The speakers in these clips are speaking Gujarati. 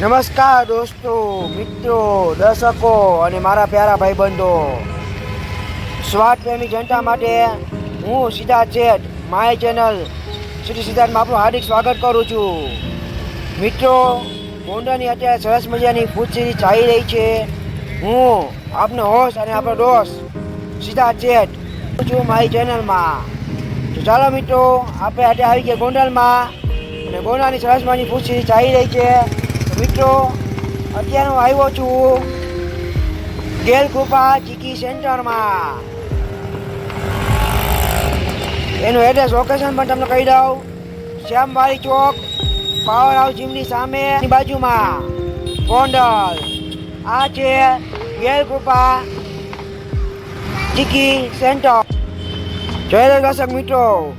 નમસ્કાર દોસ્તો, મિત્રો, દર્શકો અને મારા પ્યારા ભાઈબંધો. સ્વાદ પ્રેમી જનતા માટે હું સિદ્ધાર્થ શેઠ માય ચેનલ શ્રી સિદ્ધાર્થમાં આપણું હાર્દિક સ્વાગત કરું છું. મિત્રો ગોંડાની અત્યારે સરસ મજાની ફૂડ સિરીઝ ચાલી રહી છે. હું, આપનો હોસ્ટ અને આપણો દોસ્ત સિદ્ધાર્થ શેઠ છું મારી ચેનલમાં. તો ચાલો મિત્રો, આપણે આજે આવી ગયા ગોંડલમાં અને ગોંડાની સરસ મજાની ફૂડ સિરીઝ ચાલી રહી છે. મિત્રો, અત્યારે હું આવ્યો છું ગેલકુપા ચીકી સેન્ટરમાં. એનું એડ્રેસ લોકેશન પણ તમને કહી દઉં. શ્યામવાળી ચોક, પાવર હાઉસ જીમની સામે બાજુમાં. ગોંડલ. આ છે ગેલકુપા ચીકી સેન્ટર. જોઈ દર્શક મિત્રો.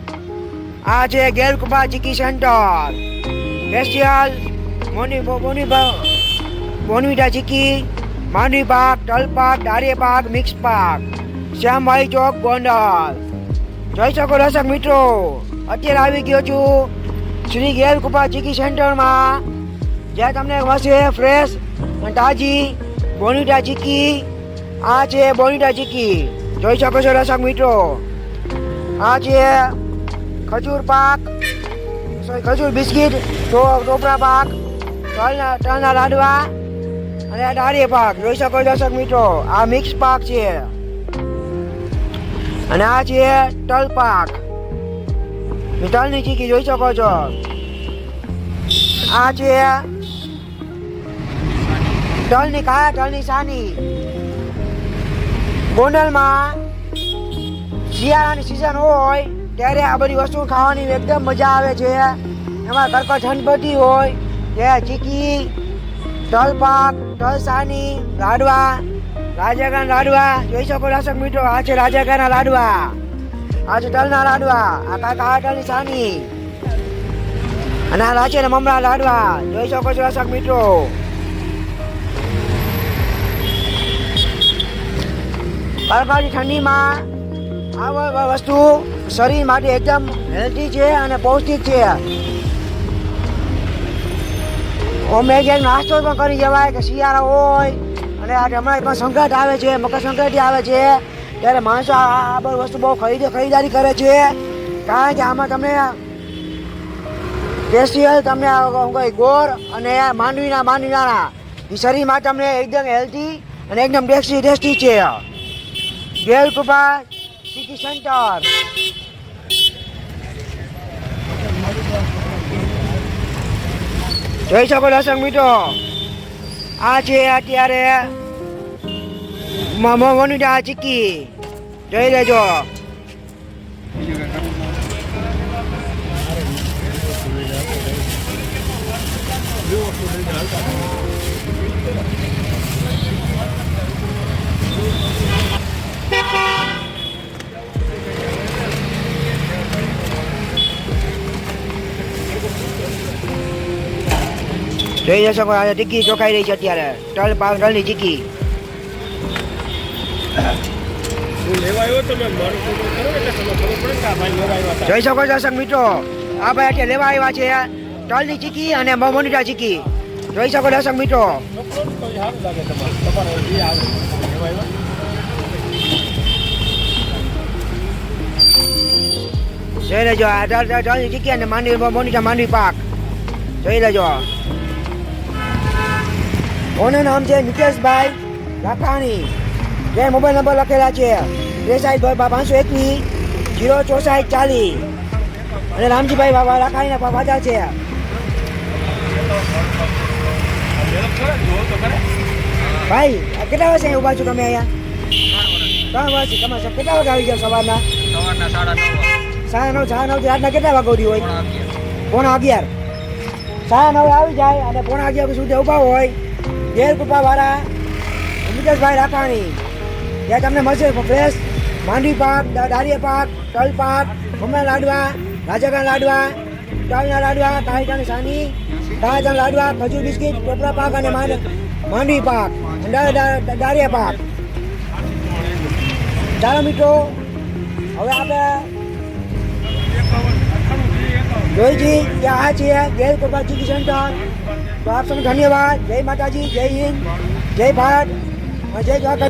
આ છે ગેલકૃપા ચીકી સેન્ટર. સ્પેશિયલ મોની મોની બોનવીટા ચીકી માંડવી પાક તલ પાક દારે પાક મિક્સ પાક. શ્યામભાઈ ચોક ગોંડલ. જોઈ શકો દર્શક મિત્રો અત્યારે આવી ગયો છું શ્રી ગેલ કૃપા ચીકી સેન્ટરમાં. જ્યાં તમને મળશે ફ્રેશ અને તાજી બોનીટા ચીકી. આ છે બોનીટા ચીકી. જોઈ શકો છો દર્શક મિત્રો. આ છે ખજૂર પાક. sorry, ખજૂર બિસ્કિટ ટોપરા પાક. તલના તલના લાડવા અને આ દાળી પાક. જોઈ શકો દર્શક મિત્રો, આ મિક્સ પાક છે. અને આ છે તલ પાક. તલની ચીકી જોઈ શકો છો. આ છે તલની કાયા તલની સાની. ગોંડલમાં શિયાળાની સિઝન હોય, ત્યારે આ બધી વસ્તુ ખાવાની એકદમ મજા આવે છે. એમાં કરકર ઠંડ પડતી હોય ત્યારે ચીકી તલ પાક સાની લાડવા રાજાગા લાડવા. જોઈ શકો દર્શક મિત્રો, આ છે રાજાગાના લાડવા. આ છે તલના લાડવા. આ કાકા આ તલની સાની. અને આ રાચે ને મમરા લાડવા. જોઈ શકો છો દર્શક મિત્રો. બરફાની ઠંડીમાં આ વસ્તુ શરીર માટે એકદમ હેલ્ધી છે અને પૌષ્ટિક છે. અમે જેમ નાસ્તો પણ કરી જવાય કે શિયાળો હોય, અને આજે હમણાં પણ સંકટ આવે છે, મકર સંક્રાંતિ આવે છે, ત્યારે માણસો આ બધી વસ્તુ બહુ ખરીદ ખરીદારી કરે છે. કારણ કે આમાં તમને સ્પેશિયલ તમને ગોળ અને માંડવીના માંડવીના શરીરમાં તમને એકદમ હેલ્ધી અને એકદમ ટેસ્ટી ટેસ્ટી છે. ગેલ કૃપા સિટી સેન્ટર જોઈ શકો દર્શક મિત્રો. આ છે અત્યારે મનુજા ચીકી જોઈ લેજો. જોઈ શકો આ ટીકી ચોખાઈ રહી છે અત્યારે. ટલ પાક ટલની ચીકી જોઈ શકો દર્શક મિત્રો, આ ભાઈ અત્યારે લેવા આવ્યા છે ટલની ચીકી અને મોનિટા ચીકી જોઈ શકો દર્શક મિત્રો. જોઈ લેજો આ તલ- ચીકી અને માંડવી મોનિટા માંડવી પાક. જોઈ લેજો. ઓનું નામ છે નિકેશભાઈ લાખાણી. જે મોબાઈલ નંબર લખેલા છે. ત્રેસાઠ પાંચસો એકવીસ જીરો ચોસાઠ ચાલીસ અને રામજીભાઈ બાબા લાખાણીના વાજા છે. ભાઈ કેટલા વાગે ઊભા છો તમે અહીંયા? ત્રણ વાગે તમે કેટલા વાગે આવી જાવ સવારના? સાડા નવ સાડા નવ રાતના કેટલા વાગે સુધી હોય? પોણા અગિયાર. સાડા નવ આવી જાય અને પોણા અગિયાર સુધી ઊભા હોય. ઘેર કૃપા વાળા અમિતેશભાઈ રાખાણી ત્યાં તમને મળશે ફ્રેશ માંડવી પાક, દા- દાળિયા પાક, તલ પાક મમરા લાડવા રાજાગા લાડવા તલના લાડવા કાળીટાની સાની કાળીટા લાડવા, ખજૂર બિસ્કિટ ટોપરા પાક અને માંડ- માંડવી પાક અને દા- દા- દાળિયા પાક. ચાલો મિત્રો, હવે આપણે જોઈજી કે આ છે ગેલ કૃપા ચીકી સેન્ટર તો આપ સૌને ધન્યવાદ. જય માતાજી જય હિન્દ જય ભારત જય દ્વારકા